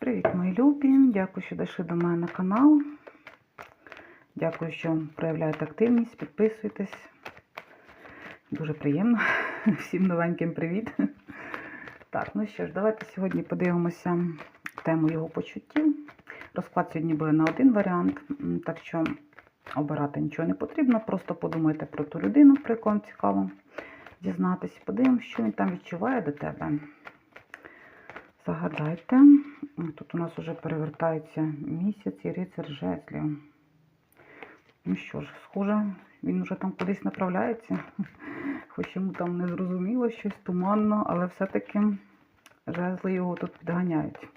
Привіт, мої любі! Дякую, що дійшли до мене на канал. Дякую, що проявляєте активність, підписуєтесь. Дуже приємно. Всім новеньким привіт. Так, ну що ж, давайте сьогодні подивимося тему його почуттів. Розклад сьогодні буде на один варіант, так що обирати нічого не потрібно. Просто подумайте про ту людину, про яку вам цікаво дізнатися. Подивимося, що він там відчуває до тебе. Загадайте. Тут у нас вже перевертається місяць і рицар жезлів. Ну що ж, схоже, він вже там кудись направляється. Хоч йому там не зрозуміло щось туманно, але все-таки жезли його тут підганяють.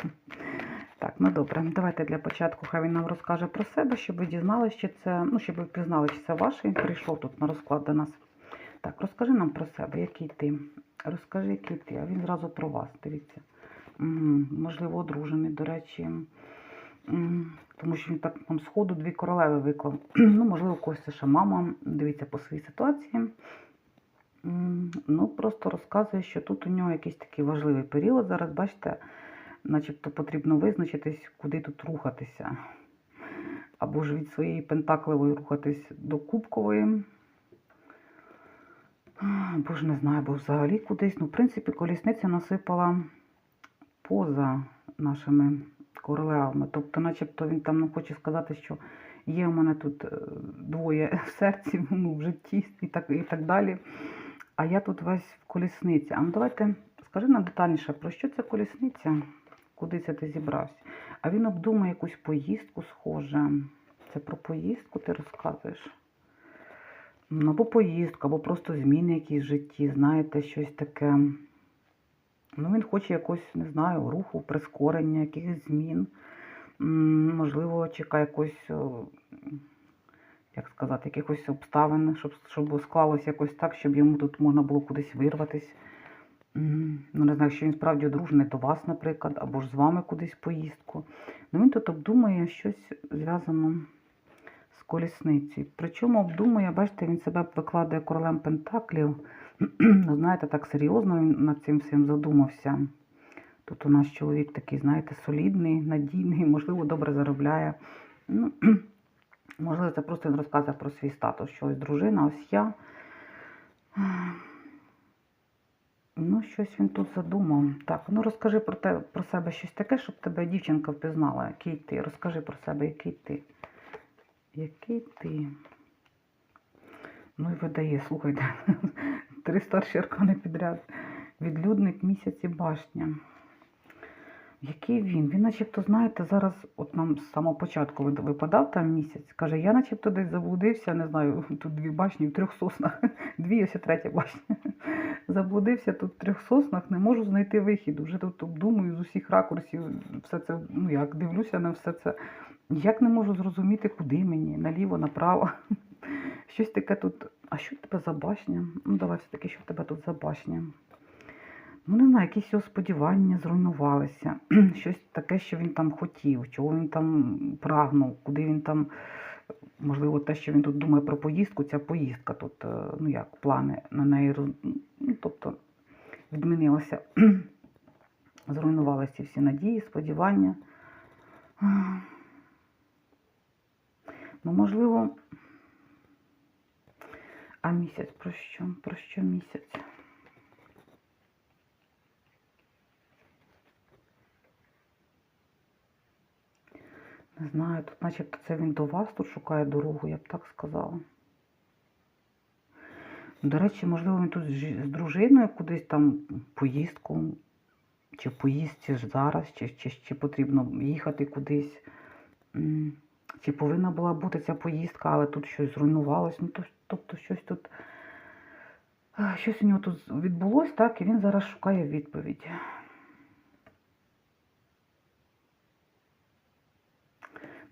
Так, ну добре, давайте для початку хай він нам розкаже про себе, щоб ви дізналися, чи це, ну, щоб ви впізнали, чи це ваш, він прийшов тут на розклад до нас. Так, розкажи нам про себе, який ти. Розкажи, який ти, а він зразу про вас, дивіться. Можливо, одружений, до речі. Тому що він так там сходу дві королеви виклав. Ну, можливо, когось це ще мама. Дивіться по своїй ситуації. Ну, просто розказує, що тут у нього якийсь такий важливий період. Зараз, бачите, начебто потрібно визначитись, куди тут рухатися. Або ж від своєї пентакливої рухатись до кубкової. Або ж не знаю, або взагалі кудись. Ну, в принципі, колісниця насипала поза нашими королевами. Тобто, начебто він там ну, хоче сказати, що є у мене тут е, двоє в серці, ну, в житті і так, і так далі. А я тут весь в колісниці. А ну давайте скажи нам детальніше, про що ця колісниця? Куди це ти зібрався? А він обдумає якусь поїздку схоже. Це про поїздку ти розказуєш? Ну, або поїздку, або просто зміни якісь в житті, знаєте, щось таке. Ну, він хоче якось, не знаю, руху, прискорення, якихось змін. Можливо, чекає якось, як сказати, якихось обставин, щоб, щоб склалося якось так, щоб йому тут можна було кудись вирватись. М, Ну, не знаю, що він справді одружений до вас, наприклад, або ж з вами кудись поїздку. Ну, він тут обдумує щось зв'язано з колісницею. Причому обдумує, бачите, він себе викладає королем Пентаклів. Ну, знаєте, так серйозно він над цим всім задумався. Тут у нас чоловік такий, знаєте, солідний, надійний, можливо, добре заробляє. Ну, можливо, це просто він розказує про свій статус, що ось дружина, ось я. Ну, щось він тут задумав. Так, ну розкажи про те, про себе щось таке, щоб тебе дівчинка впізнала, який ти. Розкажи про себе, який ти. Який ти? Ну і видає, слухайте, три старші аркани підряд. Відлюдник місяць і башня. Який він? Він начебто, знаєте, зараз, от нам з самого початку випадав там місяць. Каже, я начебто десь заблудився, не знаю, тут дві башні в трьох соснах. Дві, ось третя башня. Заблудився тут в трьох соснах, не можу знайти вихід. Вже тут обдумую з усіх ракурсів, все це, ну як дивлюся на все це. Ніяк не можу зрозуміти, куди мені, наліво, направо. Щось таке тут. А що в тебе за башня? Ну, давай все-таки, що в тебе тут за башня. Ну, не знаю, якісь його сподівання зруйнувалися. Щось таке, що він там хотів, чого він там прагнув, куди він там, можливо, те, що він тут думає про поїздку, ця поїздка тут, е, ну як, плани на неї, роз- ну, тобто відмінилося. Зруйнувалися всі надії, сподівання. Ну, можливо, а місяць про що? Про що місяць? Не знаю, тут начебто це він до вас тут шукає дорогу, я б так сказала. До речі, можливо, він тут з дружиною кудись там поїздку, чи поїздці ж зараз, чи, чи, чи потрібно їхати кудись. Чи повинна була бути ця поїздка, але тут щось зруйнувалось. Ну, то- тобто щось тут. Щось у нього тут відбулось, так, і він зараз шукає відповідь.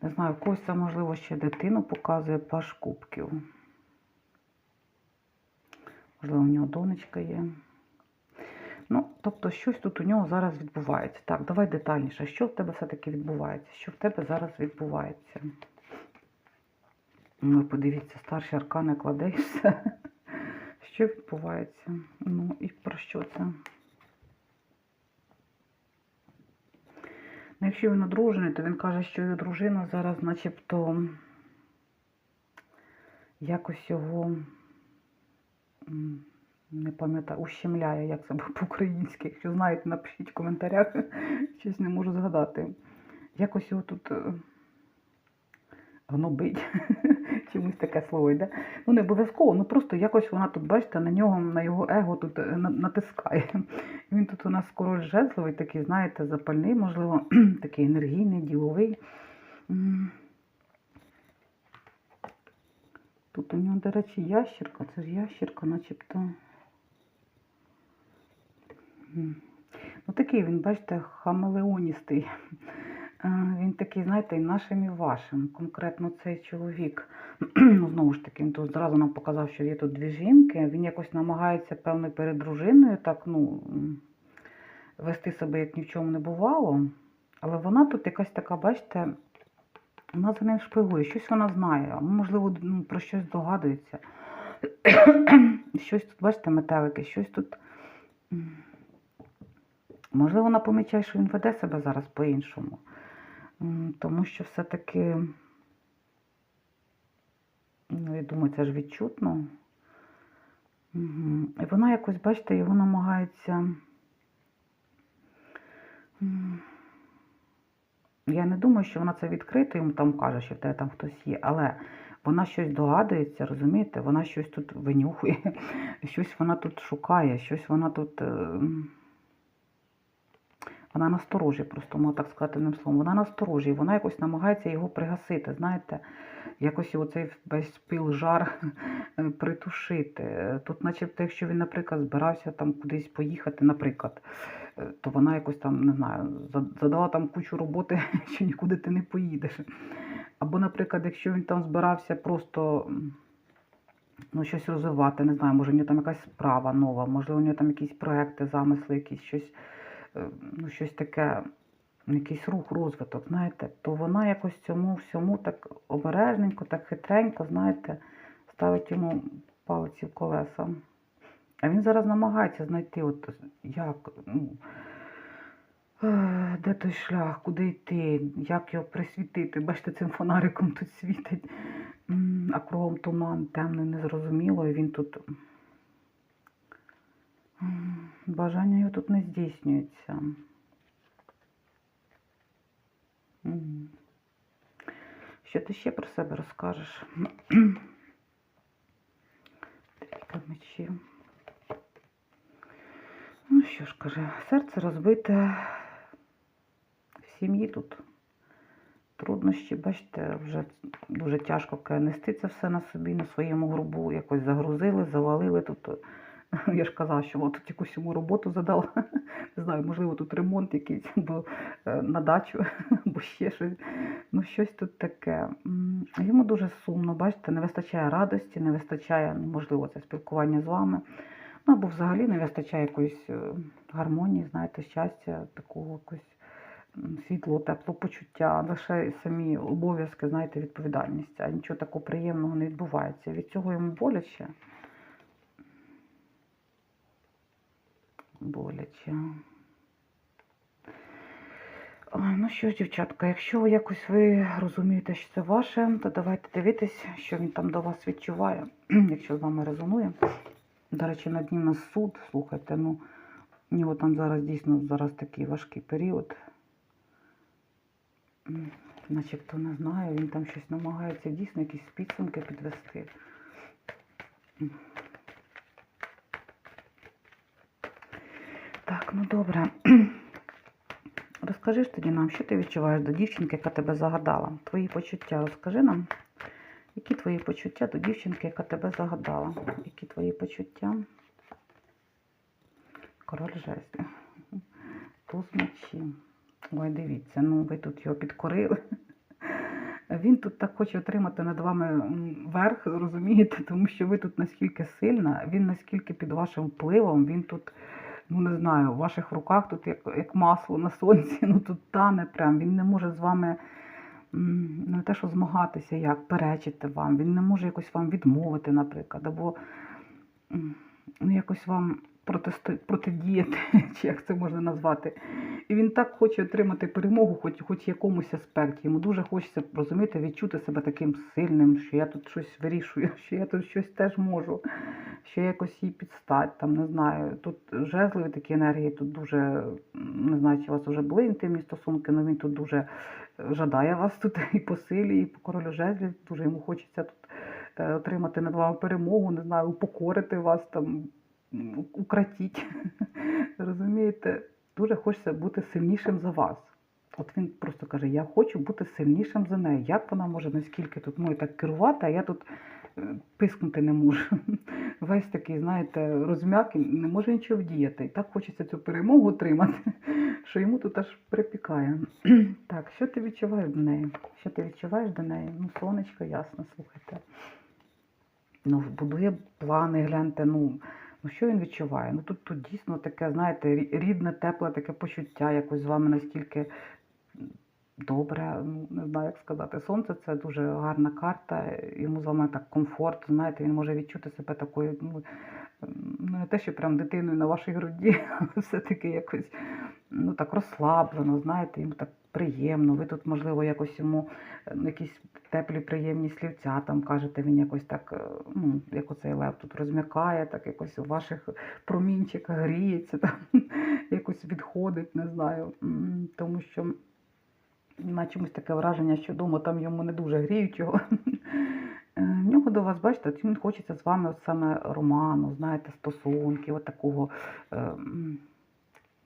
Не знаю, в когось це, можливо, ще дитину показує паш кубків. Можливо, у нього донечка є. Ну, тобто, щось тут у нього зараз відбувається. Так, давай детальніше. Що в тебе все-таки відбувається? Що в тебе зараз відбувається? Ну, подивіться, старші аркани кладе і все. Що відбувається? Ну, і про що це? Ну, якщо він одружений, то він каже, що його дружина зараз начебто якось його не пам'ятаю, ущемляє, як це по-українськи. Якщо знаєте, напишіть в коментарях, щось не можу згадати. Якось його тут е, гнобить. Чомусь таке слово йде. Ну, не обов'язково, ну просто якось вона тут, бачите, на нього, на його его тут е, натискає. Він тут у нас король жезловий, такий, знаєте, запальний, можливо, такий енергійний, діловий. Тут у нього, до речі, ящірка, це ж ящірка, начебто. Ну, такий він, бачите, хамелеоністий. Він такий, знаєте, і нашим, і вашим. Конкретно цей чоловік. Ну, знову ж таки, він тут зразу нам показав, що є тут дві жінки. Він якось намагається, певно, перед дружиною так, ну, вести себе, як ні в чому не бувало. Але вона тут якась така, бачите, вона за ним шпигує, щось вона знає, можливо, ну, про щось догадується. щось тут, бачите, метелики, щось тут. Можливо, вона помічає, що він веде себе зараз по-іншому. Тому що все-таки, ну, я думаю, це ж відчутно. І вона якось, бачите, його намагається. Я не думаю, що вона це відкрито йому там каже, що в тебе там хтось є, але вона щось догадується, розумієте? Вона щось тут винюхує, щось вона тут шукає, щось вона тут. Вона насторожі, просто можу так сказати одним словом. Вона насторожі, вона якось намагається його пригасити, знаєте, якось цей весь пил жар е, притушити. Тут, начебто, якщо він, наприклад, збирався там кудись поїхати, наприклад, е, то вона якось там, не знаю, задала там кучу роботи, що нікуди ти не поїдеш. Або, наприклад, якщо він там збирався просто ну, щось розвивати, не знаю, може, у нього там якась справа нова, можливо, у нього там якісь проекти, замисли, якісь щось, ну, щось таке, якийсь рух, розвиток, знаєте, то вона якось цьому всьому так обережненько, так хитренько, знаєте, ставить йому палиці в колеса. А він зараз намагається знайти, от як, ну, де той шлях, куди йти, як його присвітити. Бачите, цим фонариком тут світить, а кругом туман, темно, незрозуміло, і він тут. Бажання його тут не здійснюється. Що ти ще про себе розкажеш? Трійка мечів. Ну що ж, каже, серце розбите в сім'ї тут. Труднощі, бачите, вже дуже тяжко нести це все на собі, на своєму грубу. Якось загрузили, завалили тут. Я ж казала, що от якусь йому роботу задала. Не знаю, можливо, тут ремонт якийсь, бо е, на дачу, або ще щось. Ну, щось тут таке. Йому дуже сумно, бачите, не вистачає радості, не вистачає, ну, можливо, це спілкування з вами. Ну, або взагалі не вистачає якоїсь е, гармонії, знаєте, щастя, такого якось м, світлого, теплого почуття, лише самі обов'язки, знаєте, відповідальність, а нічого такого приємного не відбувається. Від цього йому боляче. Боляче. Ну що ж, дівчатка, якщо якось ви розумієте, що це ваше, то давайте дивитись, що він там до вас відчуває, якщо з вами резонує. До речі, на дні у нас суд, слухайте, ну, у нього там зараз дійсно зараз такий важкий період. М, Начебто не знаю, він там щось намагається дійсно якісь підсумки підвести. М. Так, ну добре. Розкажи ж тоді нам, що ти відчуваєш до дівчинки, яка тебе загадала? Твої почуття розкажи нам. Які твої почуття до дівчинки, яка тебе загадала? Які твої почуття? Король жезлів. Туз мечі. Ой, дивіться, ну ви тут його підкорили. Він тут так хоче отримати над вами верх, розумієте, тому що ви тут наскільки сильна, він наскільки під вашим впливом, він тут, ну не знаю, в ваших руках тут як, як масло на сонці, ну тут тане прям, він не може з вами ну, не те, що змагатися, як перечити вам, він не може якось вам відмовити, наприклад, або ну, якось вам протисто... протидіяти, чи як це можна назвати. І він так хоче отримати перемогу, хоч, хоч якомусь аспекті. Йому дуже хочеться розуміти, відчути себе таким сильним, що я тут щось вирішую, що я тут щось теж можу, що я якось їй підстать, там не знаю. Тут жезливі такі енергії, тут дуже не знаю, чи у вас вже були інтимні стосунки, але він тут дуже жадає вас тут і по силі, і по королю жезлів. Дуже йому хочеться тут е, отримати над вами перемогу, не знаю, упокорити вас там, м, укротіть. Розумієте? Дуже хочеться бути сильнішим за вас. От він просто каже: Я хочу бути сильнішим за нею. Як вона може наскільки тут мною так керувати, а я тут е, пискнути не можу. Весь такий, знаєте, розм'як не може нічого вдіяти. Так хочеться цю перемогу отримати, що йому тут аж припікає. Так, що ти відчуваєш до неї? Що ти відчуваєш до неї? Ну, сонечко, ясно, слухайте. Ну, будує плани, гляньте, ну. Ну, що він відчуває? Ну тут, тут дійсно таке, знаєте, рідне, тепле таке почуття, якось з вами настільки добре, ну не знаю, як сказати. Сонце це дуже гарна карта, йому з вами так комфорт, знаєте, він може відчути себе такою, ну, ну не те, що прям дитиною на вашій груді, але все-таки якось ну так розслаблено, знаєте, йому так приємно. Ви тут, можливо, якось йому е, ну, якісь теплі, приємні слівця там кажете, він якось так, е, ну, як оцей лев тут розм'якає, так якось у ваших промінчиках гріється, там, якось відходить, не знаю. Тому що на чомусь таке враження, що вдома там йому не дуже гріючого. В нього до вас, бачите, от він хочеться з вами от саме роману, знаєте, стосунків, от такого е,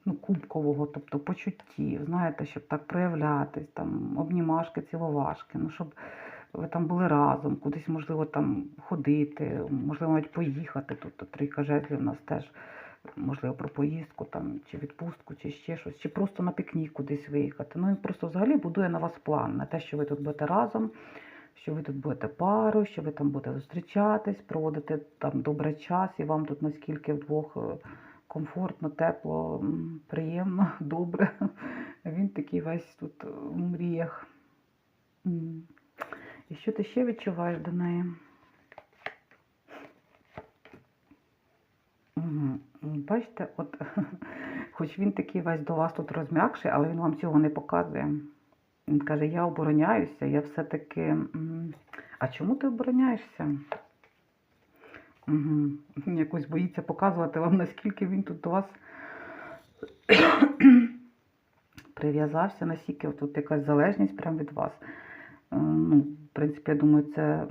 ну, кубкового, тобто почуттів, знаєте, щоб так проявлятись, там, обнімашки, ціловашки, ну, щоб ви там були разом, кудись, можливо, там ходити, можливо, навіть поїхати. Тут трійка жезлів у нас теж, можливо, про поїздку там, чи відпустку, чи ще щось, чи просто на пікнік кудись виїхати. Ну, він просто взагалі будує на вас план, на те, що ви тут будете разом, що ви тут будете парою, що ви там будете зустрічатись, проводити там добрий час, і вам тут наскільки вдвох е, комфортно, тепло, приємно, добре. Він такий весь тут в мріях. І що ти ще відчуваєш до неї? Бачите, от хоч він такий весь до вас тут розм'якший, але він вам цього не показує. Він каже, я обороняюся, я все-таки. А чому ти обороняєшся? Угу. Якось боїться показувати вам, наскільки він тут до вас прив'язався, наскільки тут якась залежність прямо від вас. Е, Ну, в принципі, я думаю, це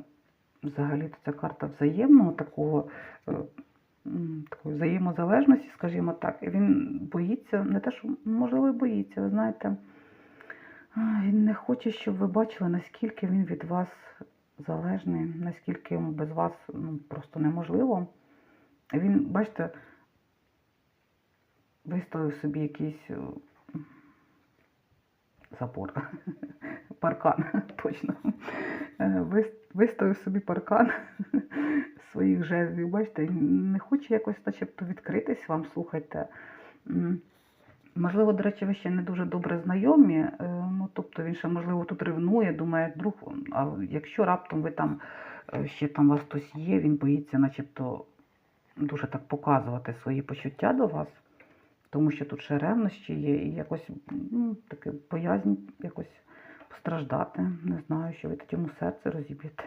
взагалі ця карта взаємного такого, е, такої взаємозалежності, скажімо так. І він боїться, не те, що можливо, боїться, ви знаєте. Він не хоче, щоб ви бачили, наскільки він від вас залежний, наскільки йому без вас ну, просто неможливо. Він, бачите, виставив собі якийсь е, забор, паркан, точно. Е, Виставив собі паркан своїх жезлів. Бачите, не хоче якось начебто відкритись вам, слухайте. Можливо, до речі, ви ще не дуже добре знайомі. е, Ну, тобто він ще, можливо, тут ревнує, думає, друг, а якщо раптом ви там е, ще там вас хтось є, він боїться, начебто, дуже так показувати свої почуття до вас, тому що тут ще ревнощі є, і якось ну, таке боязнь якось постраждати. Не знаю, що ви йому серце розіб'єте.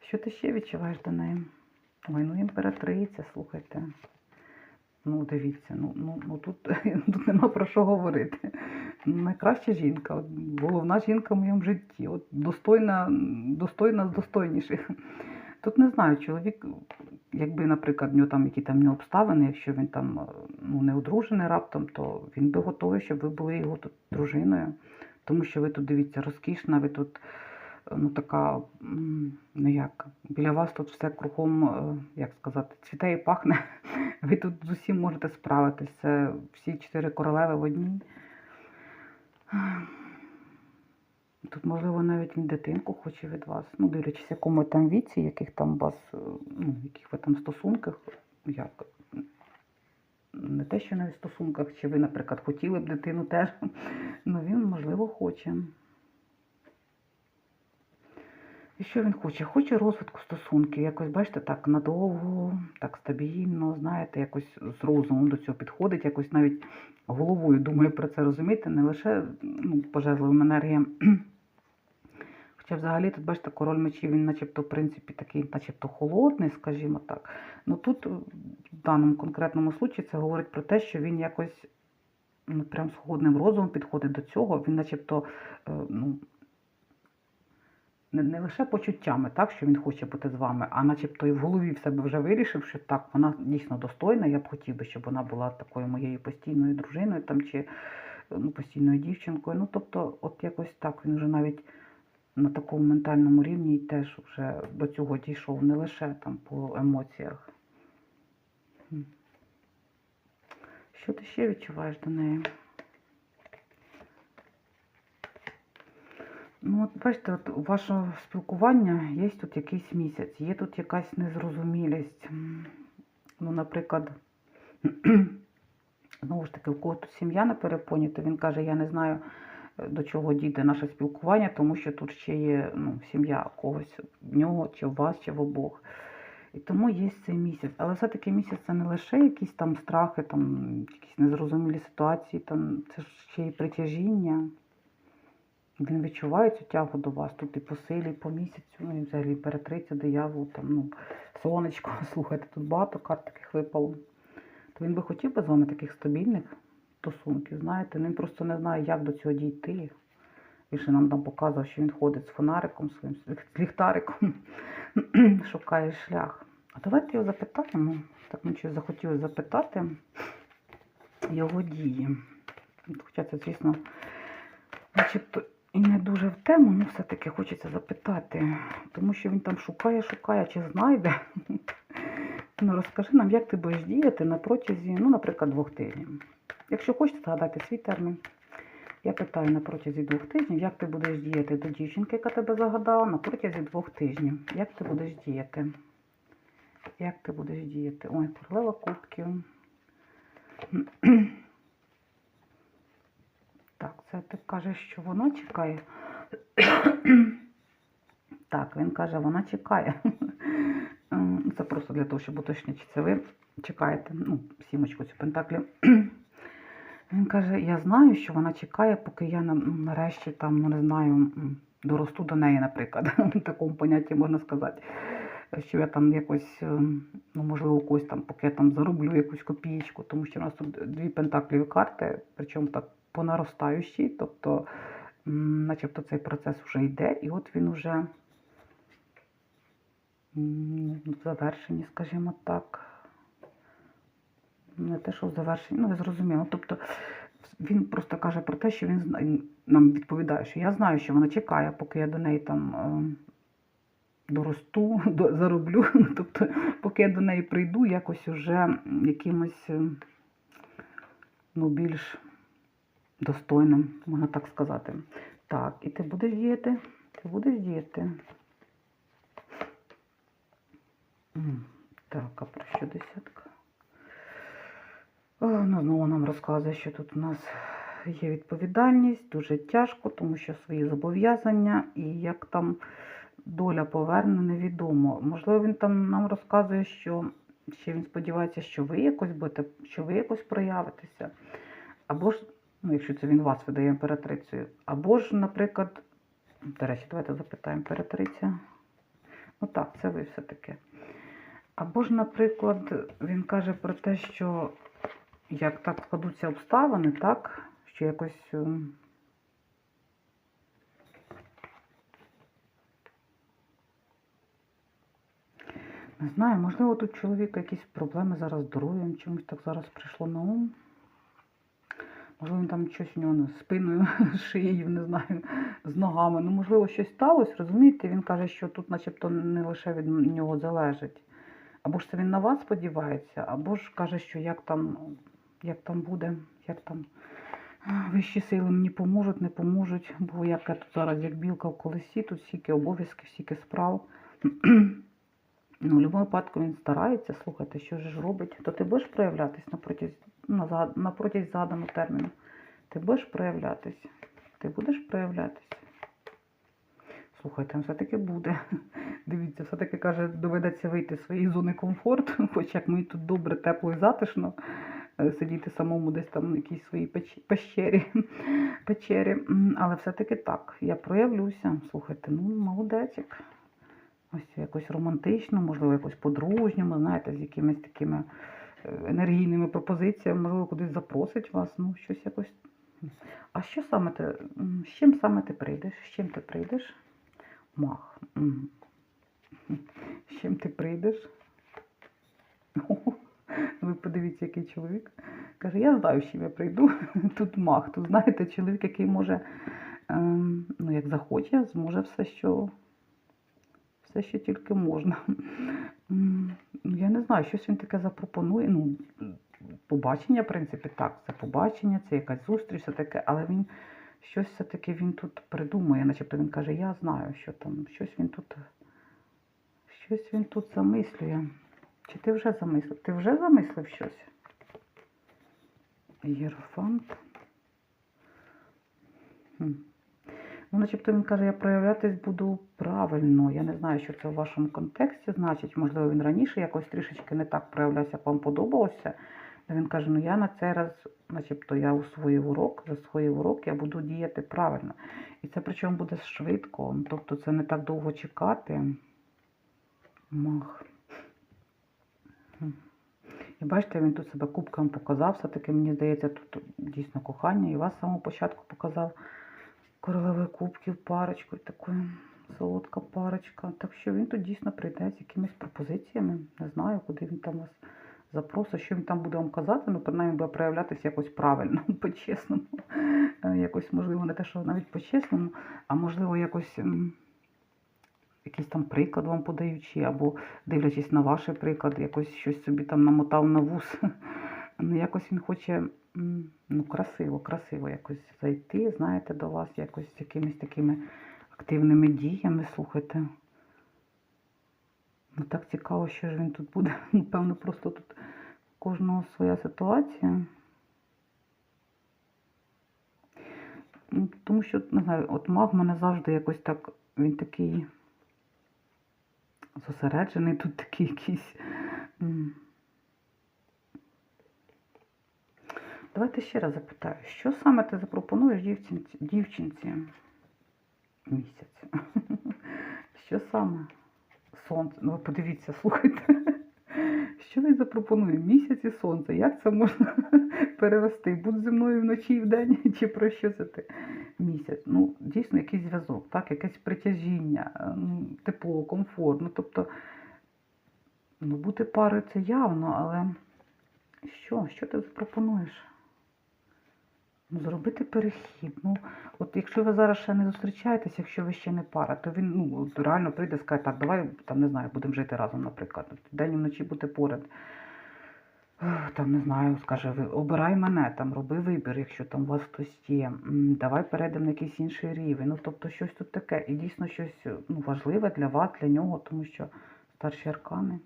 Що ти ще відчуваєш до неї? Ой, ну імператриця, слухайте. Ну, дивіться, ну, ну, ну тут, тут нема про що говорити. Найкраща жінка, головна жінка в моєму житті, от достойна, достойна з достойніших. Тут не знаю, чоловік, якби, наприклад, в нього там які там обставини, якщо він там ну, не одружений раптом, то він би готовий, щоб ви були його тут дружиною. Тому що ви тут, дивіться, розкішна, ви тут ну, така, ну як, біля вас тут все кругом, е, як сказати, цвіте і пахне. Ви тут з усім можете справитися. Всі чотири королеви в одній. Тут, можливо, навіть він дитинку хоче від вас. Ну, дивлячись, якому там віці, яких там вас, е, ну, яких ви там стосунках, як. Не те, що навіть в стосунках, чи ви, наприклад, хотіли б дитину теж, ну він, можливо, хоче. І що він хоче? Хоче розвитку стосунків, якось, бачите, так надовго, так стабільно, знаєте, якось з розумом до цього підходить, якось навіть головою думає про це, розумієте, не лише ну, пожежливим енергіям. Хоча взагалі тут, бачите, король мечів, він начебто, в принципі, такий, начебто холодний, скажімо так. Ну тут, в даному конкретному случаї, це говорить про те, що він якось ну, прям з холодним розумом підходить до цього, він начебто, е, ну, не, не лише почуттями, так, що він хоче бути з вами, а начебто і в голові в себе вже вирішив, що так, вона дійсно достойна, я б хотів би, щоб вона була такою моєю постійною дружиною там, чи ну, постійною дівчинкою. Ну, тобто, от якось так, він вже навіть на такому ментальному рівні і теж вже до цього дійшов, не лише там по емоціях. Що ти ще відчуваєш до неї? От бачите, от у вашого спілкування є тут якийсь місяць, є тут якась незрозумілість. Ну, наприклад, знову ж таки, у кого тут сім'я на перепоні, то він каже, я не знаю, е, до чого дійде наше спілкування, тому що тут ще є ну, сім'я когось в нього, чи в вас, чи в обох. І тому є цей місяць. Але все-таки місяць це не лише якісь там страхи, там якісь незрозумілі ситуації, там це ще й притяжіння. Він відчуває цю тягу до вас тут і по силі, і по місяцю, ну і взагалі імператриця, диявол, там, ну, сонечко, слухайте, тут багато карт таких випало. То він би хотів би з вами таких стабільних стосунків, знаєте, ну, він просто не знає, як до цього дійти. Він ще нам там показував, що він ходить з фонариком своїм, з ліхтариком, шукає шлях. А давайте його запитаємо. Так мені щось захотілося запитати його дії. Хоча це, звісно, начебто і не дуже в тему, але все-таки хочеться запитати, тому що він там шукає, шукає, чи знайде. Ну, розкажи нам, як ти будеш діяти на протязі, ну, наприклад, двох тижнів. Якщо хочете згадати свій термін, я питаю на протязі двох тижнів, як ти будеш діяти до дівчинки, яка тебе загадала, на протязі двох тижнів. Як ти будеш діяти? Як ти будеш діяти? Ой, королева кубків. Ти кажеш, що воно чекає. Так, він каже, вона чекає. Ем, Це просто для того, щоб уточнити, чи це ви чекаєте, ну, сімочку цю пентаклі. Він каже, я знаю, що вона чекає, поки я нарешті там, ну не знаю, доросту до неї, наприклад. В такому понятті можна сказати. Що я там якось, ем, ну можливо, когось там, поки я там зароблю якусь копієчку, тому що у нас тут дві пентакліві карти, причому так по наростаючій, тобто, начебто цей процес вже йде, і от він вже в завершенні, скажімо так. Не те, що в завершенні, ну ви зрозуміли. Ну, Тобто він просто каже про те, що він нам відповідає, що я знаю, що вона чекає, поки я до неї там е, доросту, до, зароблю. Тобто, поки я до неї прийду, якось уже якимось ну, більш достойним, можна так сказати. Так, і ти будеш діяти? Ти будеш діяти. Так, а про що десятка? Ну, знову нам розказує, що тут у нас є відповідальність, дуже тяжко, тому що свої зобов'язання і як там доля поверне, невідомо. Можливо, він там нам розказує, що ще він сподівається, що ви якось будете, що ви якось проявитеся. Або ж, ну, якщо це він вас видає імператрицею, або ж, наприклад, до речі, давайте запитаємо імператриця. Ну так, це ви все-таки. Або ж, наприклад, він каже про те, що як так складуться обставини, так, що якось. ем, Не знаю, можливо, тут чоловіка якісь проблеми зараз з здоров'ям, чомусь так зараз прийшло на ум. Можливо, він там щось у нього спиною, шиєю, не знаю, з ногами. Ну, можливо, щось сталося, розумієте? Він каже, що тут начебто не лише від нього залежить. Або ж це він на вас сподівається, або ж каже, що як там, як там буде, як там вищі сили мені поможуть, не поможуть, бо як я тут зараз як білка в колесі, тут стільки обов'язків, стільки справ. Ну, в будь-якому випадку він старається, слухайте, що ж робить, то ти будеш проявлятись на протязі, на, протязі заданого терміну. Ти будеш проявлятись. Ти будеш проявлятись. Слухайте, все-таки буде. Дивіться, все-таки каже, доведеться вийти з своєї зони комфорту, хоч як мені тут добре, тепло і затишно. е, Сидіти самому десь там в якійсь своїй печ- пещері, печері. Але все-таки так, я проявлюся. Слухайте, ну молодечик. Ось якось романтично, можливо, якось по-дружньому, знаєте, з якимись такими енергійними пропозиціями, можливо, кудись запросить вас, ну, щось якось. А що саме ти, з чим саме ти прийдеш? З чим ти прийдеш? Мах. З чим ти прийдеш? О, Ви подивіться, який чоловік. Каже, я знаю, з чим я прийду. Тут мах. Тут, знаєте, чоловік, який може, ем, ну, як захоче, зможе все, що все, що тільки можна. Я не знаю, щось він таке запропонує. Ну, побачення, в принципі, так, це побачення, це якась зустріч, все таке, але він щось все-таки він тут придумує, начебто він каже, я знаю, що там, щось він тут, щось він тут замислює. Чи ти вже замислив? Ти вже замислив щось? Єрофант. Хм. Ну, начебто він каже, я проявлятись буду правильно. Я не знаю, що це в вашому контексті значить. Можливо, він раніше якось трішечки не так проявлявся, вам подобалося. Але він каже, ну я на цей раз, начебто, я усвоїв урок, засвоїв урок, я буду діяти правильно. І це причому буде швидко. Ну, Тобто це не так довго чекати. Мах. І бачите, він тут себе кубком показав. Все-таки, мені здається, тут дійсно кохання. І вас з самого початку показав королевою кубків парочкою, такою солодка парочка. Так що він тут дійсно прийде з якимись пропозиціями. Не знаю, куди він там вас запросить, що він там буде вам казати, ну, принаймні буде проявлятися якось правильно, по-чесному. Е, Якось, можливо, не те, що навіть по-чесному, а можливо, якось. Якийсь там приклад вам подаючи, або дивлячись на ваш приклад, якось щось собі там намотав на вус. Ну, якось він хоче ну, красиво, красиво якось зайти, знаєте, до вас, якось з якимись такими активними діями, слухайте. Ну так цікаво, що ж він тут буде. Напевно, просто тут кожного своя ситуація. Ну, Тому що, не знаю, от маг мене завжди якось так, він такий зосереджений, тут такий якийсь. Давайте ще раз запитаю, що саме ти запропонуєш дівчинці, дівчинці місяць? Що саме? Сонце. Ну, подивіться, слухайте. Що він запропонує? Місяць і сонце. Як це можна перевести? Будь зі мною вночі і вдень, чи про що це ти? Місяць. Ну, дійсно, якийсь зв'язок, так, якесь притяжіння, тепло, комфорт. Ну, тобто, ну, бути парою це явно, але що? Що ти запропонуєш? Зробити перехід. Ну, от якщо ви зараз ще не зустрічаєтесь, якщо ви ще не пара, то він ну, реально прийде і скаже, так, давай там не знаю, будемо жити разом, наприклад. День і вночі бути поряд. Там не знаю, скаже, ви обирай мене, там роби вибір, якщо там у вас хтось є. Давай перейдемо на якийсь інший рівень. Ну, тобто щось тут таке. І дійсно щось ну, важливе для вас, для нього, тому що старші аркани.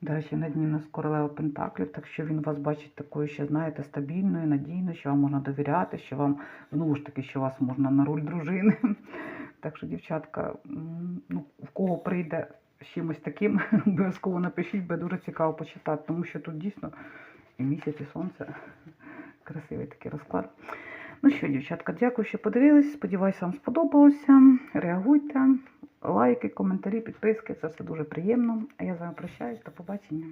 До речі, на дні нас королева Пентаклів, так що він вас бачить такою ще, знаєте, стабільною, надійною, що вам можна довіряти, що вам, знову ж таки, що вас можна на роль дружини. Так що, дівчатка, ну, в кого прийде з чимось таким, обов'язково напишіть, бо дуже цікаво почитати, тому що тут дійсно і місяць, і сонце. Красивий такий розклад. Ну що, дівчатка, дякую, що подивились. Сподіваюся, вам сподобалося. Реагуйте, лайки, коментарі, підписки. Це все дуже приємно. А я з вами прощаюсь. До побачення.